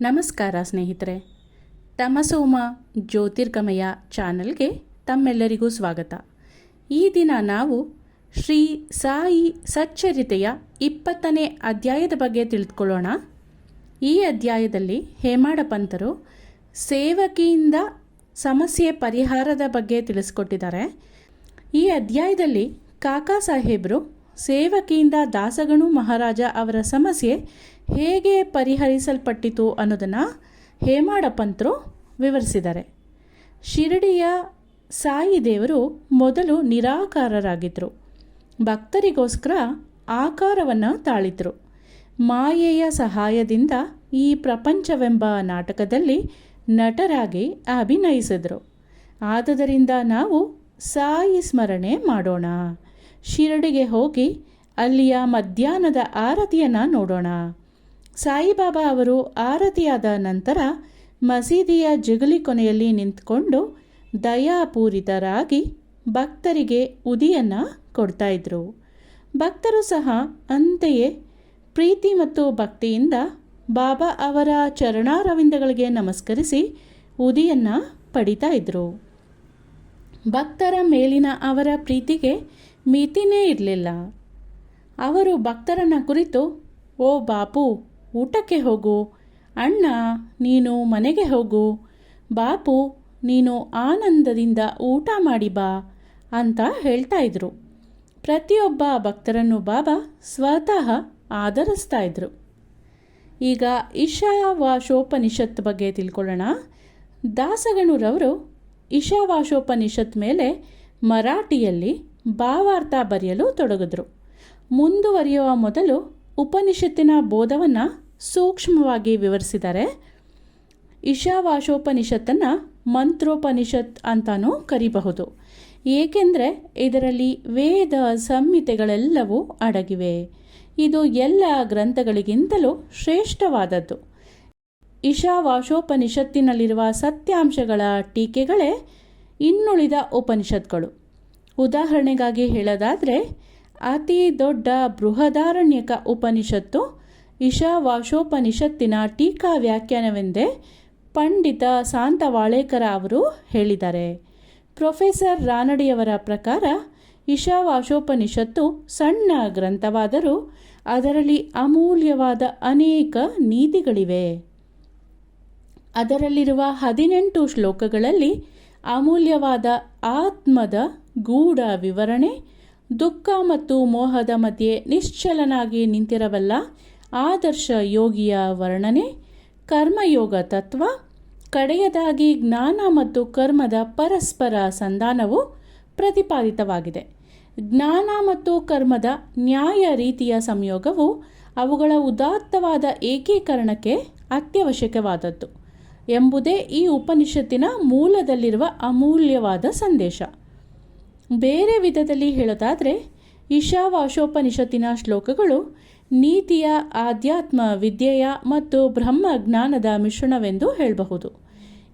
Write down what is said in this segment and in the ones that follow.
ನಮಸ್ಕಾರ ಸ್ನೇಹಿತರೆ. ತಮಸೋಮ ಜ್ಯೋತಿರ್ಗಮಯ ಚಾನಲ್ಗೆ ತಮ್ಮೆಲ್ಲರಿಗೂ ಸ್ವಾಗತ. ಈ ದಿನ ನಾವು ಶ್ರೀ ಸಾಯಿ ಸಚ್ಚರಿತೆಯ ಇಪ್ಪತ್ತನೇ ಅಧ್ಯಾಯದ ಬಗ್ಗೆ ತಿಳಿದುಕೊಳ್ಳೋಣ. ಈ ಅಧ್ಯಾಯದಲ್ಲಿ ಹೇಮಾಡ ಪಂತರು ಸೇವಕಿಯಿಂದ ಸಮಸ್ಯೆ ಪರಿಹಾರದ ಬಗ್ಗೆ ತಿಳಿಸ್ಕೊಟ್ಟಿದ್ದಾರೆ. ಈ ಅಧ್ಯಾಯದಲ್ಲಿ ಕಾಕಾ ಸಾಹೇಬರು ಸೇವಕಿಯಿಂದ ದಾಸಗಣು ಮಹಾರಾಜ ಅವರ ಸಮಸ್ಯೆ ಹೇಗೆ ಪರಿಹರಿಸಲ್ಪಟ್ಟಿತು ಅನ್ನೋದನ್ನು ಹೇಮಾಡಪಂತರು ವಿವರಿಸಿದ್ದಾರೆ. ಶಿರಡಿಯ ಸಾಯಿ ದೇವರು ಮೊದಲು ನಿರಾಕಾರರಾಗಿದ್ದರು ಭಕ್ತರಿಗೋಸ್ಕರ ಆಕಾರವನ್ನು ತಾಳಿದ್ರು. ಮಾಯೆಯ ಸಹಾಯದಿಂದ ಈ ಪ್ರಪಂಚವೆಂಬ ನಾಟಕದಲ್ಲಿ ನಟರಾಗಿ ಅಭಿನಯಿಸಿದರು. ಆದುದರಿಂದ ನಾವು ಸಾಯಿ ಸ್ಮರಣೆ ಮಾಡೋಣ. ಶಿರಡಿಗೆ ಹೋಗಿ ಅಲ್ಲಿಯ ಮಧ್ಯಾಹ್ನದ ಆರತಿಯನ್ನು ನೋಡೋಣ. ಸಾಯಿಬಾಬಾ ಅವರು ಆರತಿಯಾದ ನಂತರ ಮಸೀದಿಯ ಜಗಲಿ ಕೊನೆಯಲ್ಲಿ ನಿಂತ್ಕೊಂಡು ದಯಾಪೂರಿತರಾಗಿ ಭಕ್ತರಿಗೆ ಉದಿಯನ್ನು ಕೊಡ್ತಾಯಿದ್ರು ಭಕ್ತರು ಸಹ ಅಂತೆಯೇ ಪ್ರೀತಿ ಮತ್ತು ಭಕ್ತಿಯಿಂದ ಬಾಬಾ ಅವರ ಚರಣಾರವಿಂದಗಳಿಗೆ ನಮಸ್ಕರಿಸಿ ಉದಿಯನ್ನು ಪಡಿತಾ ಇದ್ರು. ಭಕ್ತರ ಮೇಲಿನ ಅವರ ಪ್ರೀತಿಗೆ ಮಿತಿನೇ ಇರಲಿಲ್ಲ. ಅವರು ಭಕ್ತರನ್ನ ಕುರಿತು, ಓ ಬಾಪು ಊಟಕ್ಕೆ ಹೋಗು. ಅಣ್ಣ, ನೀನು ಮನೆಗೆ ಹೋಗು. ಬಾಪು, ನೀನು ಆನಂದದಿಂದ ಊಟ ಮಾಡಿ ಬಾ ಅಂತ ಹೇಳ್ತಾ ಇದ್ರು. ಪ್ರತಿಯೊಬ್ಬ ಭಕ್ತರನ್ನು ಬಾಬಾ ಸ್ವತಃ ಆಧರಿಸ್ತಾ ಇದ್ರು. ಈಗ ಈಶಾವಾಶೋಪನಿಷತ್ ಬಗ್ಗೆ ತಿಳ್ಕೊಳ್ಳೋಣ. ದಾಸಗಣೂರವರು ಇಶಾವಾಶೋಪನಿಷತ್ ಮೇಲೆ ಮರಾಠಿಯಲ್ಲಿ ಭಾವಾರ್ಥ ಬರೆಯಲು ತೊಡಗಿದ್ರು. ಮುಂದುವರಿಯುವ ಮೊದಲು ಉಪನಿಷತ್ತಿನ ಬೋಧವನ್ನು ಸೂಕ್ಷ್ಮವಾಗಿ ವಿವರಿಸಿದ್ದಾರೆ ಇಶಾವಾಶೋಪನಿಷತ್ತನ್ನು ಮಂತ್ರೋಪನಿಷತ್ ಅಂತಾನೂ ಕರಿಬಹುದು. ಏಕೆಂದರೆ ಇದರಲ್ಲಿ ವೇದ ಸಂಹಿತೆಗಳೆಲ್ಲವೂ ಅಡಗಿವೆ. ಇದು ಎಲ್ಲ ಗ್ರಂಥಗಳಿಗಿಂತಲೂ ಶ್ರೇಷ್ಠವಾದದ್ದು. ಇಶಾವಾಶೋಪನಿಷತ್ತಿನಲ್ಲಿರುವ ಸತ್ಯಾಂಶಗಳ ಟೀಕೆಗಳೇ ಇನ್ನುಳಿದ ಉಪನಿಷತ್ಗಳು. ಉದಾಹರಣೆಗಾಗಿ ಹೇಳೋದಾದರೆ ಅತಿ ದೊಡ್ಡ ಬೃಹದಾರಣ್ಯಕ ಉಪನಿಷತ್ತು ಈಶಾವಾಶೋಪನಿಷತ್ತಿನ ಟೀಕಾ ವ್ಯಾಖ್ಯಾನವೆಂದೇ ಪಂಡಿತ ಸಾಂತವಾಳೇಕರ ಅವರು ಹೇಳಿದ್ದಾರೆ ಪ್ರೊಫೆಸರ್ ರಾನಡಿಯವರ ಪ್ರಕಾರ ಈಶಾವಾಶೋಪನಿಷತ್ತು ಸಣ್ಣ ಗ್ರಂಥವಾದರೂ ಅದರಲ್ಲಿ ಅಮೂಲ್ಯವಾದ ಅನೇಕ ನೀತಿಗಳಿವೆ. ಅದರಲ್ಲಿರುವ ಹದಿನೆಂಟು ಶ್ಲೋಕಗಳಲ್ಲಿ ಅಮೂಲ್ಯವಾದ ಆತ್ಮದ ಗೂಢ ವಿವರಣೆ ದುಃಖ ಮತ್ತು ಮೋಹದ ಮಧ್ಯೆ ನಿಶ್ಚಲನಾಗಿ ನಿಂತಿರಬಲ್ಲ ಆದರ್ಶ ಯೋಗಿಯ ವರ್ಣನೆ, ಕರ್ಮಯೋಗ ತತ್ವ, ಕಡೆಯದಾಗಿ ಜ್ಞಾನ ಮತ್ತು ಕರ್ಮದ ಪರಸ್ಪರ ಸಂಧಾನವು ಪ್ರತಿಪಾದಿತವಾಗಿದೆ. ಜ್ಞಾನ ಮತ್ತು ಕರ್ಮದ ನ್ಯಾಯ ರೀತಿಯ ಸಂಯೋಗವು ಅವುಗಳ ಉದಾತ್ತವಾದ ಏಕೀಕರಣಕ್ಕೆ ಅತ್ಯವಶ್ಯಕವಾದದ್ದು ಎಂಬುದೇ ಈ ಉಪನಿಷತ್ತಿನ ಮೂಲದಲ್ಲಿರುವ ಅಮೂಲ್ಯವಾದ ಸಂದೇಶ. ಬೇರೆ ವಿಧದಲ್ಲಿ ಹೇಳೋದಾದರೆ ಈಶಾವಾಶೋಪನಿಷತ್ತಿನ ಶ್ಲೋಕಗಳು ನೀತಿಯ, ಆಧ್ಯಾತ್ಮ, ವಿದ್ಯೆಯ ಮತ್ತು ಬ್ರಹ್ಮ ಜ್ಞಾನದ ಮಿಶ್ರಣವೆಂದು ಹೇಳಬಹುದು.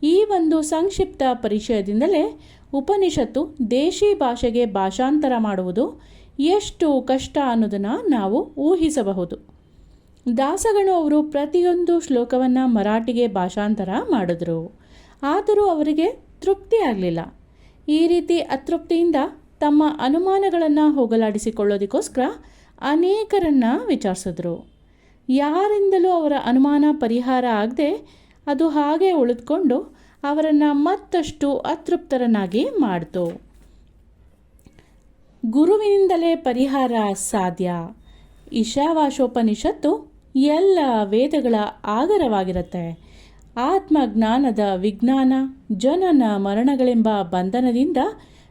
ಈ ಒಂದು ಸಂಕ್ಷಿಪ್ತ ಪರಿಚಯದಿಂದಲೇ ಉಪನಿಷತ್ತು ದೇಶಿ ಭಾಷೆಗೆ ಭಾಷಾಂತರ ಮಾಡುವುದು ಎಷ್ಟು ಕಷ್ಟ ಅನ್ನೋದನ್ನು ನಾವು ಊಹಿಸಬಹುದು. ದಾಸಗಣು ಅವರು ಪ್ರತಿಯೊಂದು ಶ್ಲೋಕವನ್ನು ಮರಾಠಿಗೆ ಭಾಷಾಂತರ ಮಾಡಿದ್ರು. ಆದರೂ ಅವರಿಗೆ ತೃಪ್ತಿ ಆಗಲಿಲ್ಲ. ಈ ರೀತಿ ಅತೃಪ್ತಿಯಿಂದ ತಮ್ಮ ಅನುಮಾನಗಳನ್ನು ಹೋಗಲಾಡಿಸಿಕೊಳ್ಳೋದಕ್ಕೋಸ್ಕರ ಅನೇಕರನ್ನು ವಿಚಾರಿಸಿದ್ರು. ಯಾರಿಂದಲೂ ಅವರ ಅನುಮಾನ ಪರಿಹಾರ ಆಗದೆ ಅದು ಹಾಗೆ ಉಳಿದುಕೊಂಡು ಅವರನ್ನು ಮತ್ತಷ್ಟು ಅತೃಪ್ತರನ್ನಾಗಿ ಮಾಡಿತು. ಗುರುವಿನಿಂದಲೇ ಪರಿಹಾರ ಸಾಧ್ಯ. ಇಶಾವಾಶೋಪನಿಷತ್ತು ಎಲ್ಲ ವೇದಗಳ ಆಗರವಾಗಿರುತ್ತೆ. ಆತ್ಮಜ್ಞಾನದ ವಿಜ್ಞಾನ, ಜನನ ಮರಣಗಳೆಂಬ ಬಂಧನದಿಂದ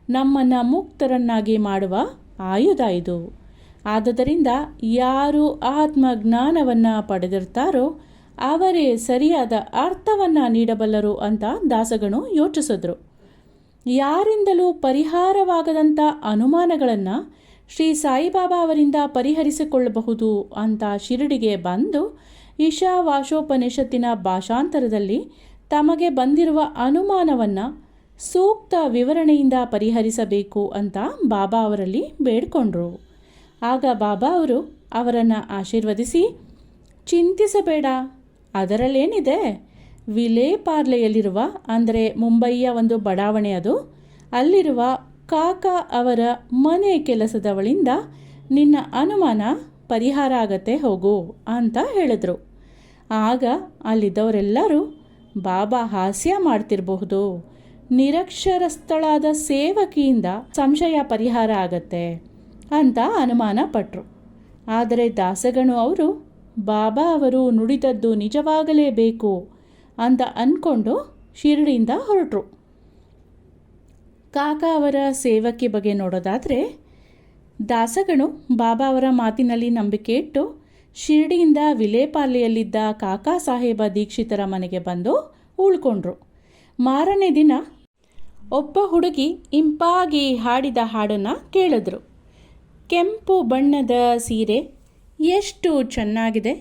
ನಮ್ಮನ್ನು ಮುಕ್ತರನ್ನಾಗಿ ಮಾಡುವ ಆಯುಧ ಇದು. ಆದುದರಿಂದ ಯಾರು ಆತ್ಮಜ್ಞಾನವನ್ನು ಪಡೆದಿರ್ತಾರೋ ಅವರೇ ಸರಿಯಾದ ಅರ್ಥವನ್ನು ನೀಡಬಲ್ಲರು ಅಂತ ದಾಸಗಣು ಯೋಚಿಸಿದ್ರು. ಯಾರಿಂದಲೂ ಪರಿಹಾರವಾಗದಂಥ ಅನುಮಾನಗಳನ್ನು ಶ್ರೀ ಸಾಯಿಬಾಬಾ ಅವರಿಂದ ಪರಿಹರಿಸಿಕೊಳ್ಳಬಹುದು ಅಂತ ಶಿರಡಿಗೆ ಬಂದು ಈಶಾವಾಶೋಪನಿಷತ್ತಿನ ಭಾಷಾಂತರದಲ್ಲಿ ತಮಗೆ ಬಂದಿರುವ ಅನುಮಾನವನ್ನು ಸೂಕ್ತ ವಿವರಣೆಯಿಂದ ಪರಿಹರಿಸಬೇಕು ಅಂತ ಬಾಬಾ ಅವರಲ್ಲಿ ಬೇಡ್ಕೊಂಡ್ರು. ಆಗ ಬಾಬಾ ಅವರು ಅವರನ್ನು ಆಶೀರ್ವದಿಸಿ, ಚಿಂತಿಸಬೇಡ, ಅದರಲ್ಲೇನಿದೆ? ವಿಲೇಪಾರ್ಲೆಯಲ್ಲಿರುವ ಅಂದರೆ ಮುಂಬಯಿಯ ಒಂದು ಬಡಾವಣೆ ಅದು, ಅಲ್ಲಿರುವ ಕಾಕಾ ಅವರ ಮನೆ ಕೆಲಸದವಳಿಂದ ನಿನ್ನ ಅನುಮಾನ ಪರಿಹಾರ ಆಗತ್ತೆ, ಹೋಗು ಅಂತ ಹೇಳಿದ್ರು. ಆಗ ಅಲ್ಲಿದ್ದವರೆಲ್ಲರೂ, ಬಾಬಾ ಹಾಸ್ಯ ಮಾಡ್ತಿರಬಹುದು. ನಿರಕ್ಷರಸ್ಥಳಾದ ಸೇವಕಿಯಿಂದ ಸಂಶಯ ಪರಿಹಾರ ಆಗತ್ತೆ ಅಂತ ಅನುಮಾನ ಪಟ್ಟರು ಆದರೆ ದಾಸಗಣು ಅವರು, ಬಾಬಾ ಅವರು ನುಡಿದದ್ದು ನಿಜವಾಗಲೇಬೇಕು ಅಂತ ಅಂದ್ಕೊಂಡು ಶಿರಡಿಯಿಂದ ಹೊರಟರು. ಕಾಕ ಅವರ ಸೇವಕಿ ಬಗ್ಗೆ ನೋಡೋದಾದರೆ ದಾಸಗಣು ಬಾಬಾ ಅವರ ಮಾತಿನಲ್ಲಿ ನಂಬಿಕೆ ಇಟ್ಟು ಶಿರಡಿಯಿಂದ ವಿಲೇಪಾಲೆಯಲ್ಲಿದ್ದ ಕಾಕಾ ಸಾಹೇಬ ದೀಕ್ಷಿತರ ಮನೆಗೆ ಬಂದು ಉಳ್ಕೊಂಡ್ರು. ಮಾರನೇ ದಿನ ಒಬ್ಬ ಹುಡುಗಿ ಇಂಪಾಗಿ ಹಾಡಿದ ಹಾಡನ್ನು ಕೇಳಿದ್ರು. ಕೆಂಪು ಬಣ್ಣದ ಸೀರೆ ಎಷ್ಟು ಚೆನ್ನಾಗಿದೆ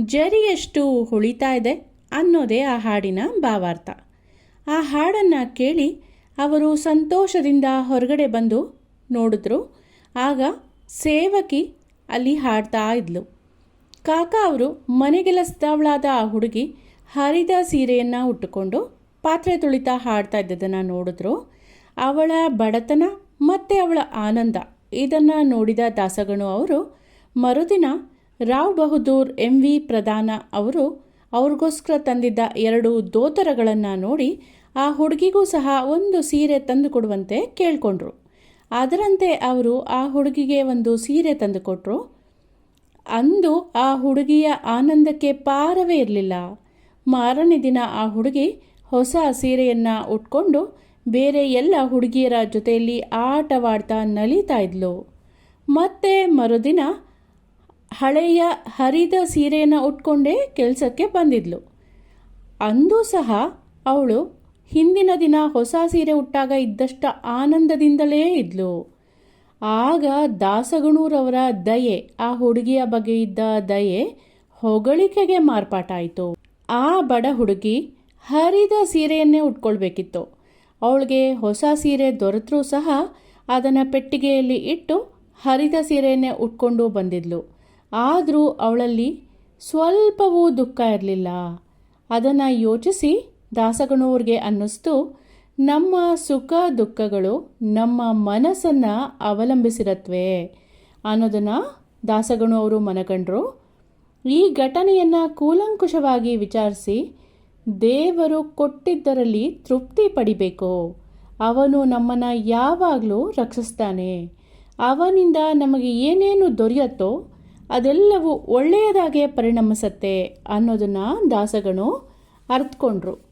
ಜರಿಯಷ್ಟು ಹೊಳಿತಾ ಇದೆ ಅನ್ನೋದೇ ಆ ಹಾಡಿನ ಭಾವಾರ್ಥ. ಆ ಹಾಡನ್ನು ಕೇಳಿ ಅವರು ಸಂತೋಷದಿಂದ ಹೊರಗಡೆ ಬಂದು ನೋಡಿದ್ರು. ಆಗ ಸೇವಕಿ ಅಲ್ಲಿ ಹಾಡ್ತಾ ಇದ್ಲು. ಕಾಕ ಅವರು ಮನೆಗೆಲಸದವಳಾದ ಆ ಹುಡುಗಿ ಹರಿದ ಸೀರೆಯನ್ನು ಉಟ್ಟುಕೊಂಡು ಪಾತ್ರೆ ತುಳಿತಾ ಹಾಡ್ತಾ ಇದ್ದದನ್ನು ನೋಡಿದ್ರು. ಅವಳ ಬಡತನ ಮತ್ತು ಅವಳ ಆನಂದ, ಇದನ್ನು ನೋಡಿದ ದಾಸಗಣು ಅವರು ಮರುದಿನ ರಾವ್ ಬಹದ್ದೂರ್ ಎಂ ವಿ ಪ್ರಧಾನ ಅವರು ಅವ್ರಿಗೋಸ್ಕರ ತಂದಿದ್ದ ಎರಡು ದೋತರಗಳನ್ನು ನೋಡಿ ಆ ಹುಡುಗಿಗೂ ಸಹ ಒಂದು ಸೀರೆ ತಂದು ಕೊಡುವಂತೆ ಕೇಳಿಕೊಂಡ್ರು. ಅದರಂತೆ ಅವರು ಆ ಹುಡುಗಿಗೆ ಒಂದು ಸೀರೆ ತಂದುಕೊಟ್ರು. ಅಂದು ಆ ಹುಡುಗಿಯ ಆನಂದಕ್ಕೆ ಪಾರವೇ ಇರಲಿಲ್ಲ. ಮಾರನೇ ದಿನ ಆ ಹುಡುಗಿ ಹೊಸ ಸೀರೆಯನ್ನು ಉಟ್ಕೊಂಡು ಬೇರೆ ಎಲ್ಲ ಹುಡುಗಿಯರ ಜೊತೆಯಲ್ಲಿ ಆಟವಾಡ್ತಾ ನಲಿತಾ ಇದ್ಲು. ಮತ್ತೆ ಮರುದಿನ ಹಳೆಯ ಹರಿದ ಸೀರೆಯನ್ನು ಉಟ್ಕೊಂಡೇ ಕೆಲಸಕ್ಕೆ ಬಂದಿದ್ಲು. ಅಂದೂ ಸಹ ಅವಳು ಹಿಂದಿನ ದಿನ ಹೊಸ ಸೀರೆ ಉಟ್ಟಾಗ ಇದ್ದಷ್ಟ ಆನಂದದಿಂದಲೇ ಇದ್ಲು. ಆಗ ದಾಸಗಣೂರವರ ದಯೆ, ಆ ಹುಡುಗಿಯ ಬಗ್ಗೆ ಇದ್ದ ದಯೆ ಹೊಗಳಿಕೆಗೆ ಮಾರ್ಪಾಟಾಯಿತು. ಆ ಬಡ ಹುಡುಗಿ ಹರಿದ ಸೀರೆಯನ್ನೇ ಉಟ್ಕೊಳ್ಬೇಕಿತ್ತು. ಅವಳಿಗೆ ಹೊಸ ಸೀರೆ ದೊರೆತರೂ ಸಹ ಅದನ್ನು ಪೆಟ್ಟಿಗೆಯಲ್ಲಿ ಇಟ್ಟು ಹರಿದ ಸೀರೆಯನ್ನೇ ಉಟ್ಕೊಂಡು ಬಂದಿದ್ಲು. ಆದರೂ ಅವಳಲ್ಲಿ ಸ್ವಲ್ಪವೂ ದುಃಖ ಇರಲಿಲ್ಲ. ಅದನ್ನು ಯೋಚಿಸಿ ದಾಸಗಣೂರ್ಗೆ ಅನ್ನಿಸ್ತು, ನಮ್ಮ ಸುಖ ದುಃಖಗಳು ನಮ್ಮ ಮನಸ್ಸನ್ನು ಅವಲಂಬಿಸಿರತ್ವೆ. ಅನ್ನೋದನ್ನು ದಾಸಗಣು ಅವರು ಮನಗಂಡರು ಈ ಘಟನೆಯನ್ನು ಕೂಲಂಕುಷವಾಗಿ ವಿಚಾರಿಸಿ, ದೇವರು ಕೊಟ್ಟಿದ್ದರಲ್ಲಿ ತೃಪ್ತಿ ಪಡಿಬೇಕು. ಅವನು ನಮ್ಮನ್ನು ಯಾವಾಗಲೂ ರಕ್ಷಿಸ್ತಾನೆ. ಅವನಿಂದ ನಮಗೆ ಏನೇನು ದೊರೆಯುತ್ತೋ, ಅದೆಲ್ಲವೂ ಒಳ್ಳೆಯದಾಗೆ ಪರಿಣಮಿಸತ್ತೆ ಅನ್ನೋದನ್ನು ದಾಸಗಣು ಅರ್ಥಕೊಂಡ್ರು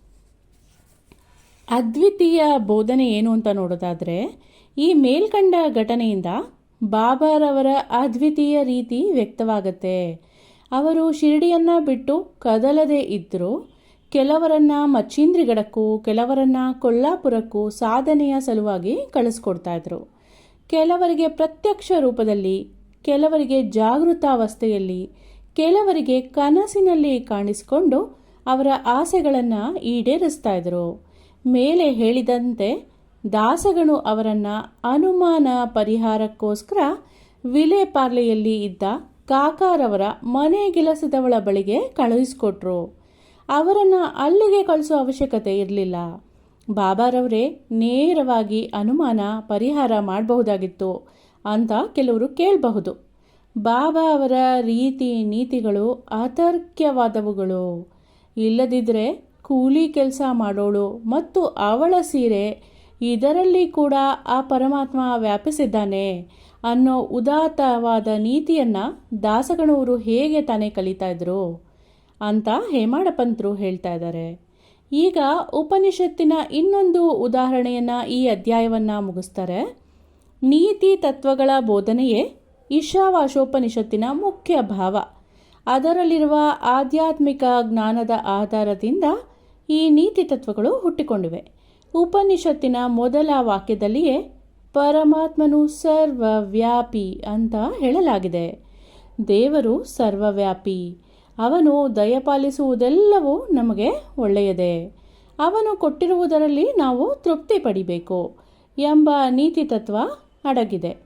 ಅದ್ವಿತೀಯ ಬೋಧನೆ ಏನು ಅಂತ ನೋಡೋದಾದರೆ, ಈ ಮೇಲ್ಕಂಡ ಘಟನೆಯಿಂದ ಬಾಬಾರವರ ಅದ್ವಿತೀಯ ರೀತಿ ವ್ಯಕ್ತವಾಗತ್ತೆ. ಅವರು ಶಿರಡಿಯನ್ನು ಬಿಟ್ಟು ಕದಲದೇ ಇದ್ದರೂ ಕೆಲವರನ್ನ ಮಚ್ಚೀಂದ್ರಿಗಡಕ್ಕೂ ಕೆಲವರನ್ನ ಕೊಲ್ಲಾಪುರಕ್ಕೂ ಸಾಧನೆಯ ಸಲುವಾಗಿ ಕಳಿಸ್ಕೊಡ್ತಾ ಇದ್ರು. ಕೆಲವರಿಗೆ ಪ್ರತ್ಯಕ್ಷ ರೂಪದಲ್ಲಿ, ಕೆಲವರಿಗೆ ಜಾಗೃತಾವಸ್ಥೆಯಲ್ಲಿ, ಕೆಲವರಿಗೆ ಕನಸಿನಲ್ಲಿ ಕಾಣಿಸಿಕೊಂಡು ಅವರ ಆಸೆಗಳನ್ನು ಈಡೇರಿಸ್ತಾ ಇದ್ರು. ಮೇಲೆ ಹೇಳಿದಂತೆ ದಾಸಗಣು ಅವರನ್ನು ಅನುಮಾನ ಪರಿಹಾರಕ್ಕೋಸ್ಕರ ವಿಲೇಪಾರ್ಲೆಯಲ್ಲಿ ಇದ್ದ ಕಾಕಾರವರ ಮನೆ ಗೆಲಸದವಳ ಬಳಿಗೆ ಕಳುಹಿಸಿಕೊಟ್ರು. ಅವರನ್ನು ಅಲ್ಲಿಗೆ ಕಳಿಸೋ ಅವಶ್ಯಕತೆ ಇರಲಿಲ್ಲ. ಬಾಬಾರವರೇ ನೇರವಾಗಿ ಅನುಮಾನ ಪರಿಹಾರ ಮಾಡಬಹುದಾಗಿತ್ತು ಅಂತ ಕೆಲವರು ಕೇಳಬಹುದು. ಬಾಬಾ ಅವರ ರೀತಿ ನೀತಿಗಳು ಅತರ್ಕ್ಯವಾದವುಗಳು. ಇಲ್ಲದಿದ್ದರೆ ಕೂಲಿ ಕೆಲಸ ಮಾಡೋಳು ಮತ್ತು ಅವಳ ಸೀರೆ ಇದರಲ್ಲಿ ಕೂಡ ಆ ಪರಮಾತ್ಮ ವ್ಯಾಪಿಸಿದ್ದಾನೆ ಅನ್ನೋ ಉದಾತ್ತವಾದ ನೀತಿಯನ್ನು ದಾಸಗಣವರು ಹೇಗೆ ತಾನೇ ಕಲಿತಾ ಇದ್ರು ಅಂತ ಹೇಮಾಡಪಂತರು ಹೇಳ್ತಾ ಇದ್ದಾರೆ. ಈಗ ಉಪನಿಷತ್ತಿನ ಇನ್ನೊಂದು ಉದಾಹರಣೆಯನ್ನು ಈ ಅಧ್ಯಾಯವನ್ನು ಮುಗಿಸ್ತಾರೆ. ನೀತಿ ತತ್ವಗಳ ಬೋಧನೆಯೇ ಇಶಾವಾಶೋಪನಿಷತ್ತಿನ ಮುಖ್ಯ ಭಾವ. ಅದರಲ್ಲಿರುವ ಆಧ್ಯಾತ್ಮಿಕ ಜ್ಞಾನದ ಆಧಾರದಿಂದ ಈ ನೀತಿ ತತ್ವಗಳು ಹುಟ್ಟಿಕೊಂಡಿವೆ. ಉಪನಿಷತ್ತಿನ ಮೊದಲ ವಾಕ್ಯದಲ್ಲಿಯೇ ಪರಮಾತ್ಮನು ಸರ್ವವ್ಯಾಪಿ ಅಂತ ಹೇಳಲಾಗಿದೆ. ದೇವರು ಸರ್ವವ್ಯಾಪಿ. ಅವನು ದಯಪಾಲಿಸುವುದೆಲ್ಲವೂ ನಮಗೆ ಒಳ್ಳೆಯದೇ. ಅವನು ಕೊಟ್ಟಿರುವುದರಲ್ಲಿ ನಾವು ತೃಪ್ತಿ ಪಡಿಬೇಕು ಎಂಬ ನೀತಿ ತತ್ವ ಅಡಗಿದೆ.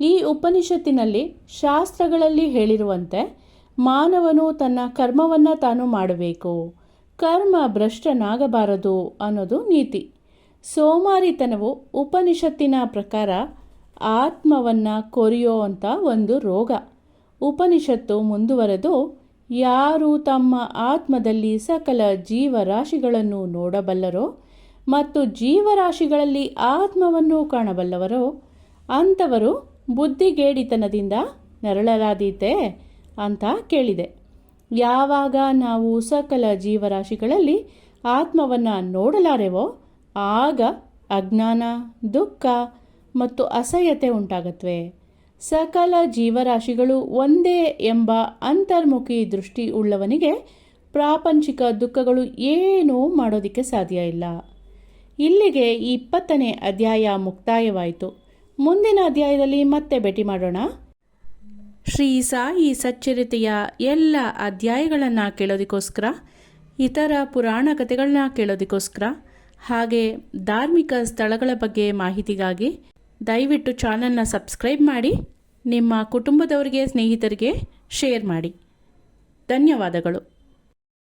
ಈ ಉಪನಿಷತ್ತಿನಲ್ಲಿ ಶಾಸ್ತ್ರಗಳಲ್ಲಿ ಹೇಳಿರುವಂತೆ ಮಾನವನು ತನ್ನ ಕರ್ಮವನ್ನು ತಾನು ಮಾಡಬೇಕು. ಕರ್ಮ ಭ್ರಷ್ಟನಾಗಬಾರದು ಅನ್ನೋದು ನೀತಿ. ಸೋಮಾರಿತನವು ಉಪನಿಷತ್ತಿನ ಪ್ರಕಾರ ಆತ್ಮವನ್ನು ಕೊರಿಯೋ ಅಂಥ ಒಂದು ರೋಗ. ಉಪನಿಷತ್ತು ಮುಂದುವರೆದು ಯಾರು ತಮ್ಮ ಆತ್ಮದಲ್ಲಿ ಸಕಲ ಜೀವರಾಶಿಗಳನ್ನು ನೋಡಬಲ್ಲರೋ ಮತ್ತು ಜೀವರಾಶಿಗಳಲ್ಲಿ ಆತ್ಮವನ್ನು ಕಾಣಬಲ್ಲವರೋ ಅಂಥವರು ಬುದ್ಧಿಗೇಡಿತನದಿಂದ ನೆರಳಲಾದೀತೆ ಅಂತ ಕೇಳಿದೆ. ಯಾವಾಗ ನಾವು ಸಕಲ ಜೀವರಾಶಿಗಳಲ್ಲಿ ಆತ್ಮವನ್ನು ನೋಡಲಾರೆವೋ ಆಗ ಅಜ್ಞಾನ, ದುಃಖ ಮತ್ತು ಅಸಹ್ಯತೆ ಉಂಟಾಗತ್ವೆ. ಸಕಲ ಜೀವರಾಶಿಗಳು ಒಂದೇ ಎಂಬ ಅಂತರ್ಮುಖಿ ದೃಷ್ಟಿ ಉಳ್ಳವನಿಗೆ ಪ್ರಾಪಂಚಿಕ ದುಃಖಗಳು ಏನೂ ಮಾಡೋದಕ್ಕೆ ಸಾಧ್ಯ ಇಲ್ಲ. ಇಲ್ಲಿಗೆ ಇಪ್ಪತ್ತನೇ ಅಧ್ಯಾಯ ಮುಕ್ತಾಯವಾಯಿತು. ಮುಂದಿನ ಅಧ್ಯಾಯದಲ್ಲಿ ಮತ್ತೆ ಭೇಟಿ ಮಾಡೋಣ. ಶ್ರೀ ಸಾಯಿ ಸಚ್ಚರಿತೆಯ ಎಲ್ಲ ಅಧ್ಯಾಯಗಳನ್ನು ಕೇಳೋದಕ್ಕೋಸ್ಕರ, ಇತರ ಪುರಾಣ ಕಥೆಗಳನ್ನ ಕೇಳೋದಕ್ಕೋಸ್ಕರ, ಹಾಗೆ ಧಾರ್ಮಿಕ ಸ್ಥಳಗಳ ಬಗ್ಗೆ ಮಾಹಿತಿಗಾಗಿ ದಯವಿಟ್ಟು ಚಾನಲ್ನ ಸಬ್ಸ್ಕ್ರೈಬ್ ಮಾಡಿ, ನಿಮ್ಮ ಕುಟುಂಬದವರಿಗೆ, ಸ್ನೇಹಿತರಿಗೆ ಶೇರ್ ಮಾಡಿ. ಧನ್ಯವಾದಗಳು.